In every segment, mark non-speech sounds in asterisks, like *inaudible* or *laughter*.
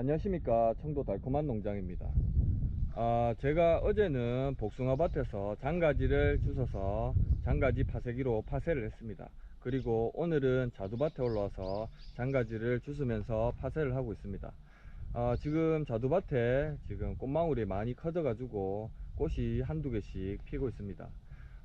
안녕하십니까. 청도 달콤한 농장입니다. 아 제가 어제는 복숭아밭에서 장가지를 주워서 장가지 파쇄기로 파쇄를 했습니다. 그리고 오늘은 자두밭에 올라와서 장가지를 주스면서 파쇄를 하고 있습니다. 아, 지금 자두밭에 지금 꽃망울이 많이 커져 가지고 꽃이 한두 개씩 피고 있습니다.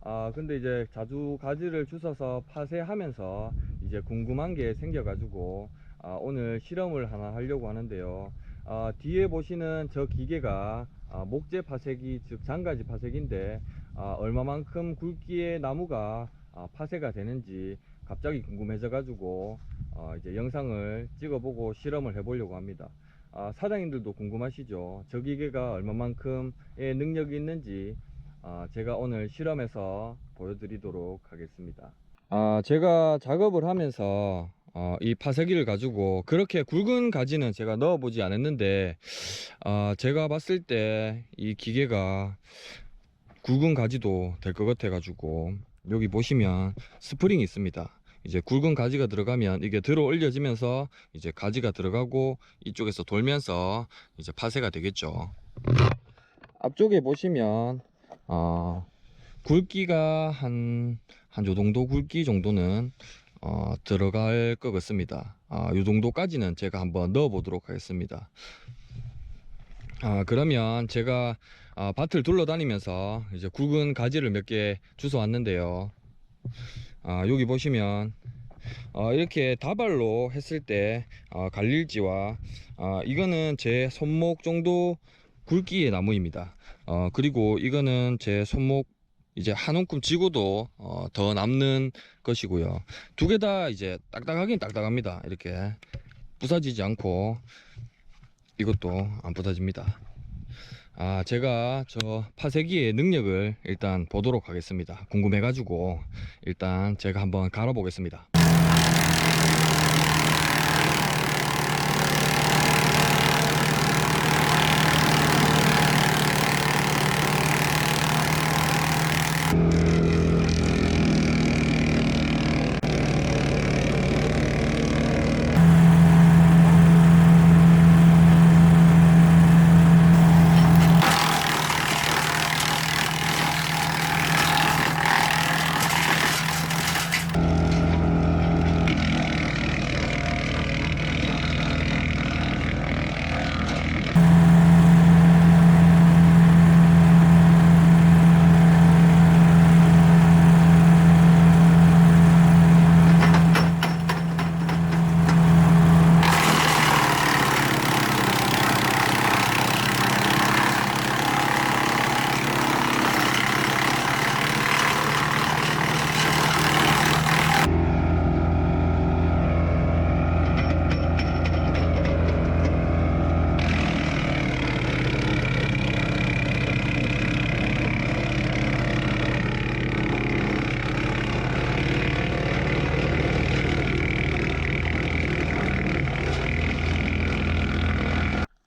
아 근데 이제 자두 가지를 주워서 파쇄하면서 이제 궁금한 게 생겨 가지고 아, 오늘 실험을 하나 하려고 하는데요. 아, 뒤에 보시는 저 기계가 아, 목재 파쇄기 즉 장가지 파쇄기인데 아, 얼마만큼 굵기의 나무가 아, 파쇄가 되는지 갑자기 궁금해져 가지고 어, 이제 영상을 찍어보고 실험을 해보려고 합니다. 아, 사장님들도 궁금하시죠? 저 기계가 얼마만큼의 능력이 있는지 아, 제가 오늘 실험해서 보여드리도록 하겠습니다. 아, 제가 작업을 하면서 어, 이 파쇄기를 가지고 그렇게 굵은 가지는 제가 넣어보지 않았는데 어, 제가 봤을 때 이 기계가 굵은 가지도 될 것 같아 가지고 여기 보시면 스프링이 있습니다. 이제 굵은 가지가 들어가면 이게 들어 올려지면서 이제 가지가 들어가고 이쪽에서 돌면서 이제 파쇄가 되겠죠. 앞쪽에 보시면 어, 굵기가 한 한 요 정도 굵기 정도는 어, 들어갈 것 같습니다. 아, 요 정도까지는 제가 한번 넣어 보도록 하겠습니다. 아, 그러면 제가 아, 밭을 둘러다니면서 이제 굵은 가지를 몇 개 주워 왔는데요. 아, 여기 보시면 어, 이렇게 다발로 했을 때 어, 갈릴지와 어, 이거는 제 손목 정도 굵기의 나무입니다. 어, 그리고 이거는 제 손목 이제 한 움큼 지고도 어, 더 남는 것이고요. 두 개 다 이제 딱딱하긴 딱딱합니다. 이렇게 부서지지 않고 이것도 안 부서집니다. 아, 제가 저 파쇄기의 능력을 일단 보도록 하겠습니다. 궁금해 가지고 일단 제가 한번 갈아 보겠습니다.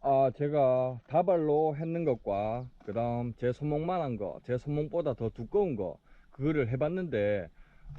아, 제가 다발로 했는 것과 그 다음 제 손목만 한 거, 제 손목보다 더 두꺼운 거, 그거를 해봤는데,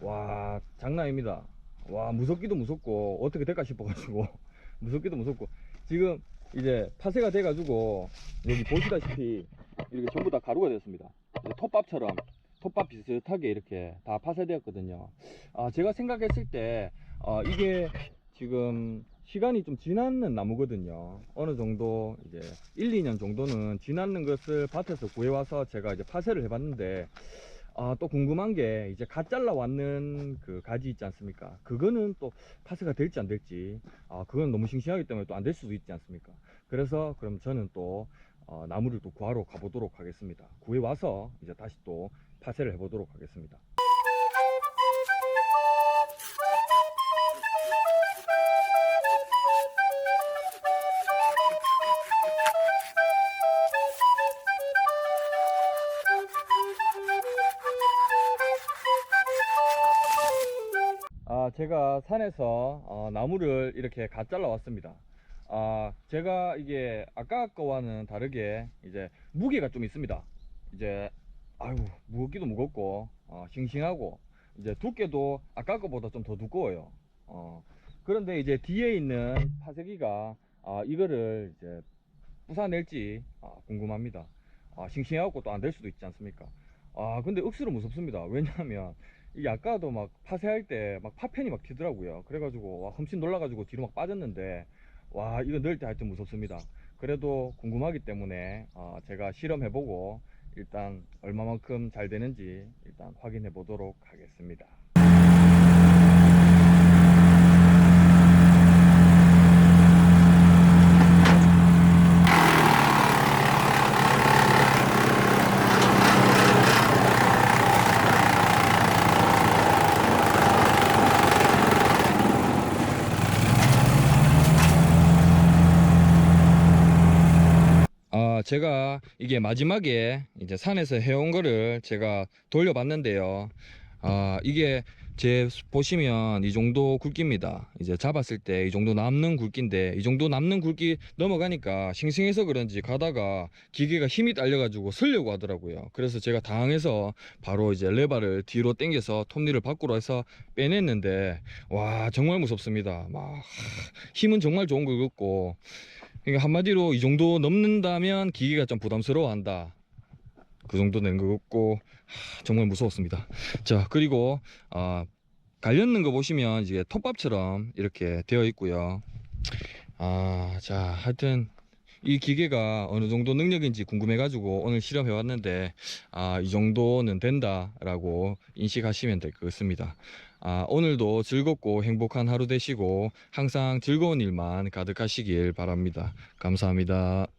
와, 장난입니다. 와, 무섭기도 무섭고, 어떻게 될까 싶어 가지고, *laughs* 무섭기도 무섭고, 지금 이제 파쇄가 돼 가지고, 여기 보시다시피, 이렇게 전부 다 가루가 됐습니다. 톱밥처럼, 톱밥 비슷하게 이렇게 다 파쇄되었거든요. 아, 제가 생각했을 때, 어, 이게 지금 시간이 좀 지났는 나무거든요. 어느 정도 이제 1, 2년 정도는 지났는 것을 밭에서 구해와서 제가 이제 파쇄를 해봤는데 아, 또 궁금한 게 이제 갓 잘라 왔는 그 가지 있지 않습니까? 그거는 또 파쇄가 될지 안 될지 아, 그건 너무 싱싱하기 때문에 또 안 될 수도 있지 않습니까? 그래서 그럼 저는 또 어, 나무를 또 구하러 가보도록 하겠습니다. 구해와서 이제 다시 또 파쇄를 해보도록 하겠습니다. 아, 제가 산에서 어, 나무를 이렇게 갓 잘라 왔습니다. 아, 제가 이게 아까 거와는 다르게 이제 무게가 좀 있습니다. 이제 아유 무겁기도 무겁고 어, 싱싱하고 이제 두께도 아까 거보다 좀 더 두꺼워요. 어, 그런데 이제 뒤에 있는 파쇄기가 아, 이거를 이제 부사낼지 아, 궁금합니다. 아, 싱싱해갖고 또 안 될 수도 있지 않습니까? 아, 근데 억수로 무섭습니다. 왜냐하면 이 아까도 막 파쇄할 때 막 파편이 막 튀더라고요. 그래가지고 와, 흠씬 놀라가지고 뒤로 막 빠졌는데 와, 이거 넣을 때 하여튼 무섭습니다. 그래도 궁금하기 때문에 어, 제가 실험해보고 일단 얼마만큼 잘 되는지 일단 확인해 보도록 하겠습니다. 아, 제가 이게 마지막에 이제 산에서 해온 거를 제가 돌려봤는데요. 아, 이게 제 보시면 이 정도 굵기입니다. 이제 잡았을 때 이 정도 남는 굵기인데 이 정도 남는 굵기 넘어가니까 싱싱해서 그런지 가다가 기계가 힘이 딸려 가지고 설려고 하더라고요. 그래서 제가 당황해서 바로 이제 레바를 뒤로 당겨서 톱니를 밖으로 해서 빼냈는데 와 정말 무섭습니다. 막 하, 힘은 정말 좋은 것 같고 그러니까 한마디로 이 정도 넘는다면 기계가 좀 부담스러워한다. 그 정도 같고 하, 정말 무서웠습니다. 자 그리고 아 갈렸는 거 보시면 이게 톱밥처럼 이렇게 되어 있고요. 아자 하여튼 이 기계가 어느 정도 능력인지 궁금해 가지고 오늘 실험해 왔는데 아 이 정도는 된다라고 인식하시면 될 것 같습니다. 아, 오늘도 즐겁고 행복한 하루 되시고 항상 즐거운 일만 가득하시길 바랍니다. 감사합니다.